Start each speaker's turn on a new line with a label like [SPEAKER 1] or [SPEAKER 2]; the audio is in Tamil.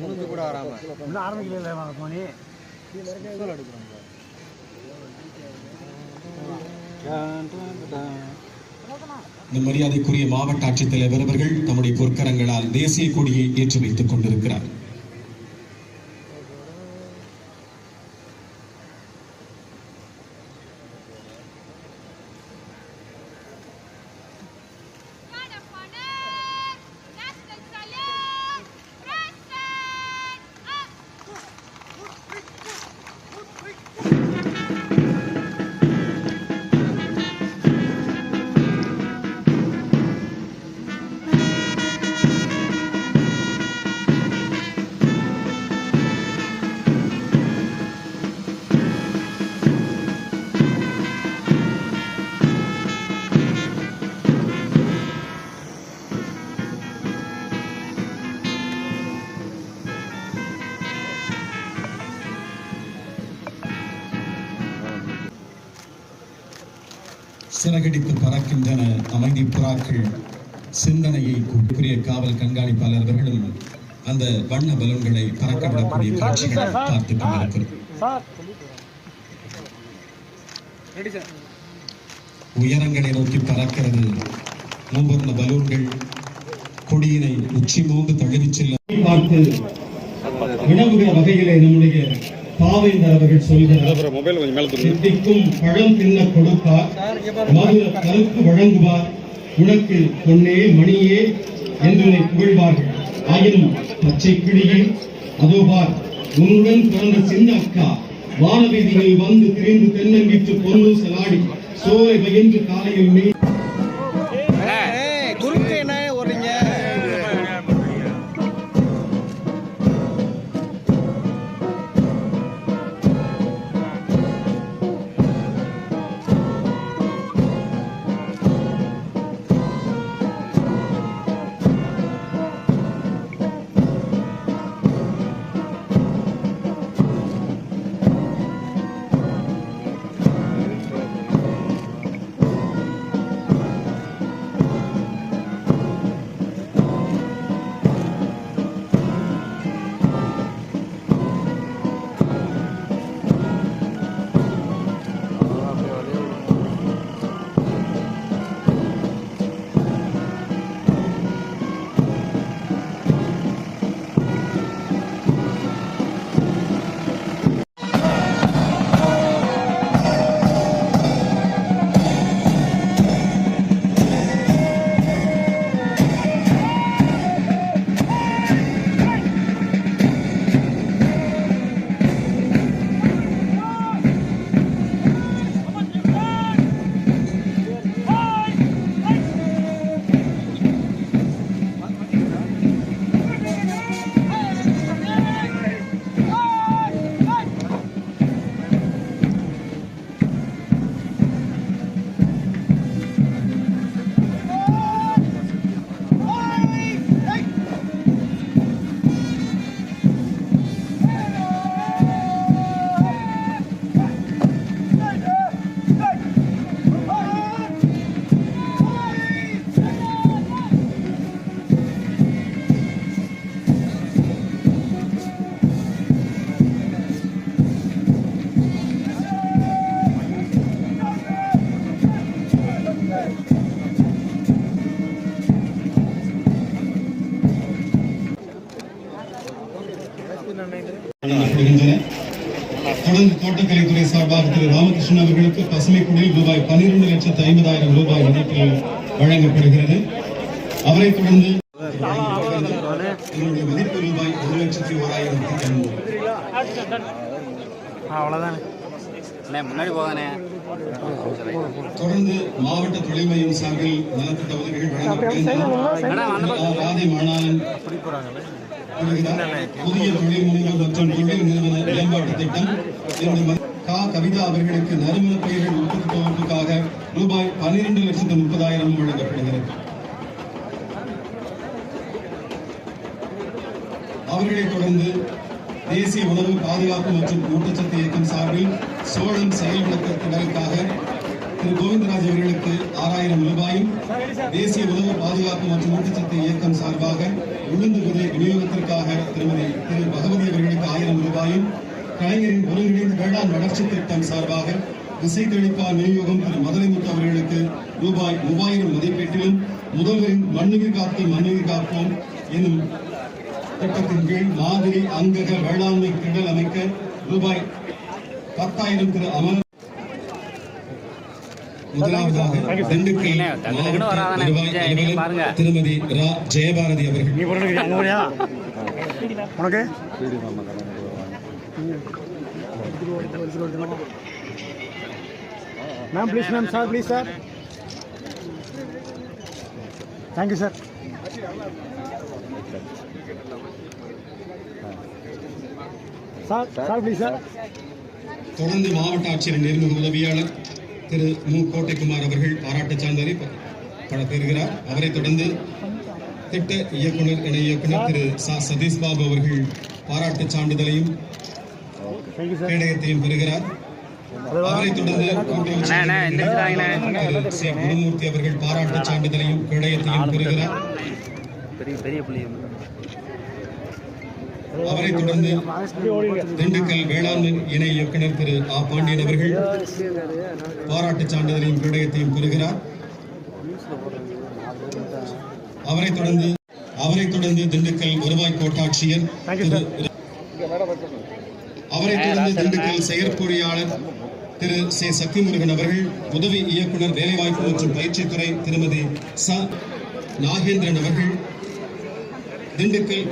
[SPEAKER 1] முடிஞ்சு கூட வராம
[SPEAKER 2] இன்னும் ஆரம்பிக்கல வாங்க போனி
[SPEAKER 3] இந்த மரியாதைக்குரிய மாவட்ட ஆட்சித்தலைவர் அவர்கள் தம்முடைய பொற்கரங்களால் தேசிய கொடியை ஏற்றி வைத்துக் கொண்டிருக்கிறார். சிறகடித்து பறக்கின்றன அமைதி புறாக்கள் சிந்தனையை கூறிய காவல் கண்காணிப்பாளர் அவர்களும் அந்த வண்ண பலூன்களை பறக்க விடக்கூடிய காட்சிகளை பார்த்துக் கொண்டிருக்கிறோம்.
[SPEAKER 2] சார்.
[SPEAKER 3] உயரங்களை நோக்கி பறக்கிறது மூவர்ண பலூன்கள். கொடியினை உச்சி மோந்து தழுவிச் செல்ல பார்த்து வினவுகிற வகையிலே நம்முடைய பாவேந்தர் அவர்கள் சொல்கிறார் சித்திக்கும் பழம் தின்ன கொடுப்பார் மதுர கருப்பு வழங்குவார். உனக்கு பொன்னே மணியே என்று புகழ்வார்கள். ஆயினும் பச்சை கிளியே அதோ பார் உன்னுடன் பிறந்த சின்ன அக்கா வானவீதியில் வந்து திரிந்து தென்னங்கிற்று பொன்னூசலாடி சோலை பயின்று காலையில் மீ தொடர்ந்து தோட்டக்கலைத்துறை சார்பாக திரு ராமகிருஷ்ணன் அவர்களுக்கு பசுமை குடில் ரூபாய் பன்னிரண்டு லட்சத்து ஐம்பதாயிரம் ரூபாய் மதிப்பில் வழங்கப்படுகிறது. அவரைத் தொடர்ந்து இதனுடைய மதிப்பு ரூபாய் ஒரு லட்சத்தி ஓராயிரத்தி ஐநூறு
[SPEAKER 2] அவ்வளோதானே
[SPEAKER 1] அண்ணே முன்னாடி போகானே.
[SPEAKER 3] தொடர்ந்து மாவட்ட தொழில் மையம் சார்பில் நலத்திட்ட உதவிகள் வழங்கப்படுகின்றன ராதை மாணாளன் வருகிறார். புதிய தொழில் முனைவர் மற்றும் தொழில் நிறுவன மேம்பாட்டு திட்டம். இந்த கா. கவிதா அவர்களுக்கு நறுமண பயிர்கள் உற்பத்தி தொகுப்புக்காக ரூபாய் பன்னிரண்டு லட்சத்து முப்பதாயிரம் வழங்கப்படுகிறது. அவர்களைத் தொடர்ந்து தேசிய உணவு பாதுகாப்பு மற்றும் ஊட்டச்சத்து இயக்கம் சார்பில் சோழம் செயல் விளக்கத்தினருக்காக திரு. கோவிந்தராஜ் அவர்களுக்கு பத்தாயிரம் ரூபாயும் தேசிய உணவு பாதுகாப்பு மற்றும் ஊட்டச்சத்து இயக்கம் சார்பாக உளுந்து விதை விநியோகத்திற்காக திருமதி திரு பகவதி அவர்களுக்கு ஆயிரம் ரூபாயும் கலைஞரின் ஒருங்கிணைந்த வேளாண் வளர்ச்சி திட்டம் சார்பாக திசை தெளிப்பார் விநியோகம் திரு மதுரைமுத்து அவர்களுக்கு ரூபாய் மூவாயிரம் மதிப்பீட்டிலும் முதல்வரின் மண்ணுயிர் காத்து மண்ணுயிர் காப்போம் என்னும் திட்டத்தின் கீழ் மாதிரி அங்கக வேளாண்மை திடல் அமைக்க ரூபாய் பத்தாயிரம் திரு அமர் முதலாவதாக திண்டுக்கல்
[SPEAKER 1] டக்குனு
[SPEAKER 3] மாவட்ட
[SPEAKER 1] வராதானே,
[SPEAKER 3] வருவாய்
[SPEAKER 1] கொஞ்சம் நீங்க
[SPEAKER 3] அலுவலர்
[SPEAKER 1] பாருங்க.
[SPEAKER 3] திருமதி ரா ஜெயபாரதி அவர்கள்.
[SPEAKER 2] Ma'am please ma'am sir please sir thank you sir sir sir please sir
[SPEAKER 3] தொடர்ந்து மாவட்ட ஆட்சியர் நேர்முக உதவியாளர் திரு மு. கோட்டைக்குமார் அவர்கள் பாராட்டுச் சான்றிதழை பெ- பெற- பெறுகிறார் அவரைத் தொடர்ந்து திட்ட இயக்குனர் இணை இயக்குனர் திரு ச. சதீஷ் பாபு அவர்கள் பாராட்டுச் சான்றிதழையும் கேடயத்தையும் பெறுகிறார். அவரைத் தொடர்ந்து சி. குருமூர்த்தி அவர்கள் பாராட்டுச் சான்றிதழையும் கேடயத்தையும் பெறுகிறார்.
[SPEAKER 1] பெரிய பெரிய
[SPEAKER 3] அவரைத் தொடர்ந்து திண்டுக்கல் வேளாண்மை இணை இயக்குனர் திரு ஆ. பாண்டியன் அவர்கள் பாராட்டுச் சான்றிதழையும் கேடயத்தையும் பெறுகிறார். அவரைத் தொடர்ந்து அவரைத் தொடர்ந்து திண்டுக்கல் வருவாய் கோட்டாட்சியர். அவரைத் தொடர்ந்து திண்டுக்கல் செயற்பொறியாளர் திரு சே. சக்திமுருகன் அவர்கள் உதவி இயக்குனர் வேலைவாய்ப்பு மற்றும் பயிற்சித்துறை திருமதி ச. நாகேந்திரன் அவர்கள் திண்டுக்கல்